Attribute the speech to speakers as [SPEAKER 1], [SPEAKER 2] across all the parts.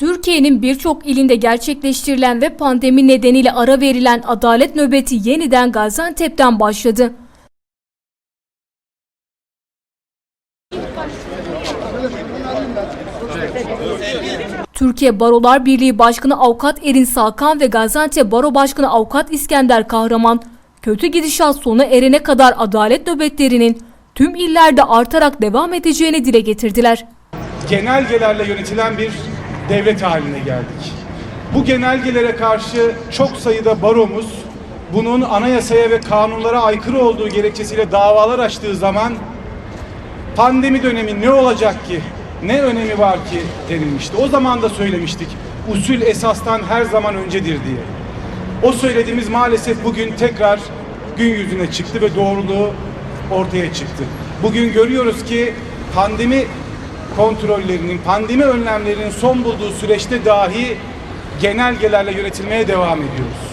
[SPEAKER 1] Türkiye'nin birçok ilinde gerçekleştirilen ve pandemi nedeniyle ara verilen adalet nöbeti yeniden Gaziantep'ten başladı. Türkiye Barolar Birliği Başkanı Avukat Erin Salkan ve Gaziantep Baro Başkanı Avukat İskender Kahraman, kötü gidişat sona erene kadar adalet nöbetlerinin tüm illerde artarak devam edeceğini dile getirdiler.
[SPEAKER 2] genelgelerle yönetilen bir devlet haline geldik. Bu genelgelere karşı çok sayıda baromuz bunun anayasaya ve kanunlara aykırı olduğu gerekçesiyle davalar açtığı zaman pandemi dönemi ne olacak ki? Ne önemi var ki denilmişti. O zaman da söylemiştik. Usul esastan her zaman öncedir diye. O söylediğimiz maalesef bugün tekrar gün yüzüne çıktı ve doğruluğu ortaya çıktı. Bugün görüyoruz ki pandemi kontrollerinin, pandemi önlemlerinin son bulduğu süreçte dahi genelgelerle yönetilmeye devam ediyoruz.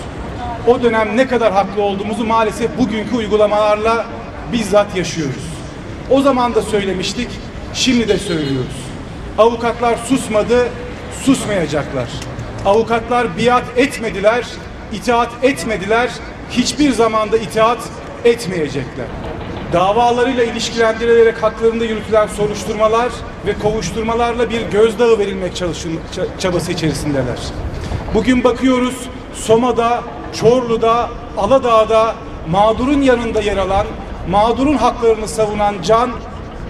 [SPEAKER 2] O dönem ne kadar haklı olduğumuzu maalesef bugünkü uygulamalarla bizzat yaşıyoruz. O zaman da söylemiştik, şimdi de söylüyoruz. Avukatlar susmadı, susmayacaklar. Avukatlar biat etmediler, itaat etmediler, hiçbir zamanda itaat etmeyecekler. Davalarıyla ilişkilendirilerek haklarında yürütülen soruşturmalar ve kovuşturmalarla bir gözdağı verilmek çalışın, ça- çabası içerisindeler. Bugün bakıyoruz Soma'da, Çorlu'da, Aladağ'da mağdurun yanında yer alan, mağdurun haklarını savunan Can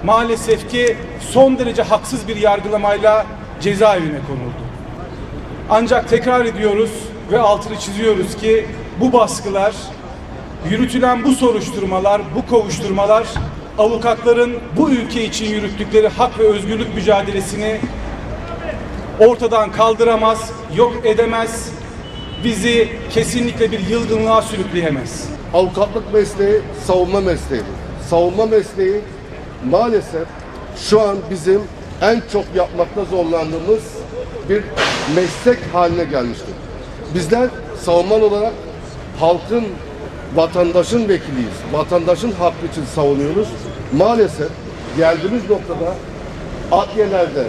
[SPEAKER 2] maalesef ki son derece haksız bir yargılamayla cezaevine konuldu. Ancak tekrar ediyoruz ve altını çiziyoruz ki bu baskılar, yürütülen bu soruşturmalar, bu kovuşturmalar avukatların bu ülke için yürüttükleri hak ve özgürlük mücadelesini ortadan kaldıramaz, yok edemez, bizi kesinlikle bir yılgınlığa sürükleyemez.
[SPEAKER 3] avukatlık mesleği savunma mesleği. Savunma mesleği maalesef şu an bizim en çok yapmakta zorlandığımız bir meslek haline gelmiştir. Bizler savunman olarak halkın, vatandaşın vekiliyiz. Vatandaşın hakkı için savunuyoruz. Maalesef geldiğimiz noktada adliyelerde,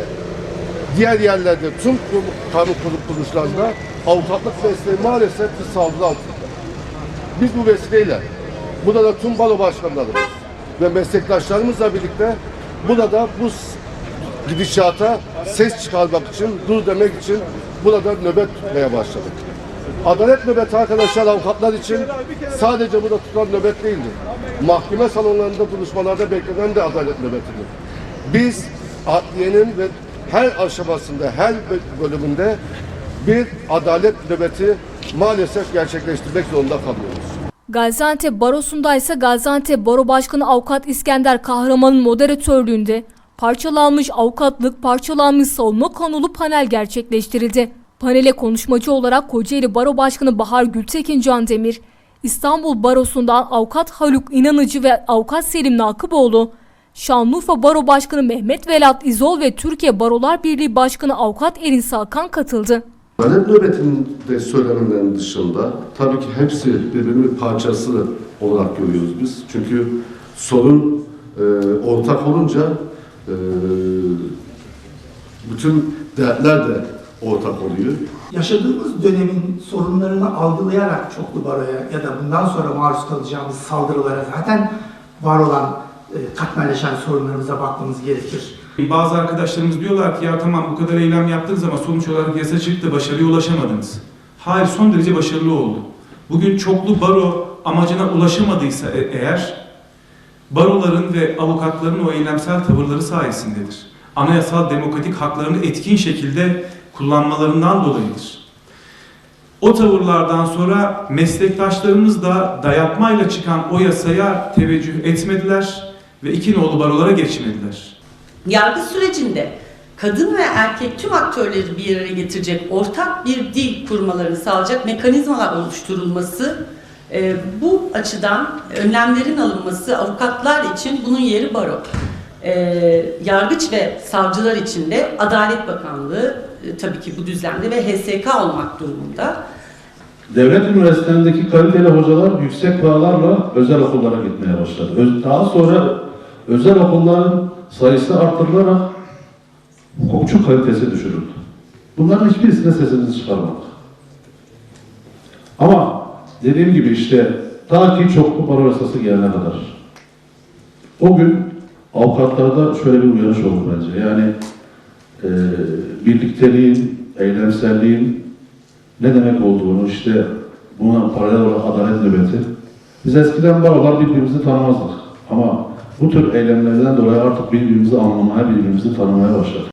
[SPEAKER 3] diğer yerlerde tüm kamu kurum kuruluşlarında avukatlık mesleği maalesef bir altında. Biz bu vesileyle burada da tüm balo başkanlarımız ve meslektaşlarımızla birlikte burada bu s- gidişata ses çıkarmak için, dur demek için burada nöbet tutmaya başladık. Adalet nöbeti arkadaşlar avukatlar için sadece burada tutulan nöbet değildir. Mahkeme salonlarında duruşmalarda beklenen de adalet nöbetidir. Biz adliyenin ve her aşamasında, her bö- bölümünde bir adalet nöbeti maalesef gerçekleştirmek zorunda kalıyoruz.
[SPEAKER 1] Gaziantep Barosu'nda ise Gaziantep Baro Başkanı Avukat İskender Kahraman'ın moderatörlüğünde parçalanmış avukatlık, parçalanmış savunma konulu panel gerçekleştirildi. Panele konuşmacı olarak Kocaeli Baro Başkanı Bahar Gültekin Can Demir, İstanbul Barosu'ndan Avukat Haluk İnanıcı ve Avukat Selim Nakıboğlu, Şanlıurfa Baro Başkanı Mehmet Velat İzol ve Türkiye Barolar Birliği Başkanı Avukat Erin Salkan katıldı.
[SPEAKER 3] Adalet nöbetinin de söylenenlerin dışında tabii ki hepsi birbirinin parçası olarak görüyoruz biz. Çünkü sorun e, ortak olunca e, bütün dertler de ortak oluyor.
[SPEAKER 4] yaşadığımız dönemin sorunlarını algılayarak çoklu baroya ya da bundan sonra maruz kalacağımız saldırılara zaten var olan e, katmerleşen sorunlarımıza bakmamız gerekir.
[SPEAKER 2] Bazı arkadaşlarımız diyorlar ki ya tamam bu kadar eylem yaptınız ama sonuç olarak yasa çıktı başarıya ulaşamadınız. Hayır son derece başarılı oldu. Bugün çoklu baro amacına ulaşamadıysa e- eğer baroların ve avukatların o eylemsel tavırları sayesindedir. Anayasal demokratik haklarını etkin şekilde kullanmalarından dolayıdır. O tavırlardan sonra meslektaşlarımız da dayatmayla çıkan o yasaya teveccüh etmediler ve iki nolu barolara geçmediler.
[SPEAKER 5] yargı sürecinde kadın ve erkek tüm aktörleri bir araya getirecek ortak bir dil kurmalarını sağlayacak mekanizmalar oluşturulması e, bu açıdan önlemlerin alınması avukatlar için bunun yeri baro. E, yargıç ve savcılar için de Adalet Bakanlığı e, tabii ki bu düzlemde ve HSK olmak durumunda.
[SPEAKER 6] Devlet üniversitelerindeki kaliteli hocalar yüksek paralarla özel okullara gitmeye başladı. Daha sonra özel okulların sayısı artırılarak hukukçu kalitesi düşürüldü. Bunların hiçbirisine sesimizi çıkarmadık. Ama dediğim gibi işte ta ki çoklu baro yasası gelene kadar. O gün avukatlarda şöyle bir uyanış oldu bence. Yani e, birlikteliğin, eylemselliğin ne demek olduğunu işte buna paralel olarak adalet nöbeti. Biz eskiden barolar birbirimizi tanımazdık. Ama bu tür eylemlerden dolayı artık birbirimizi anlamaya, birbirimizi tanımaya başladık.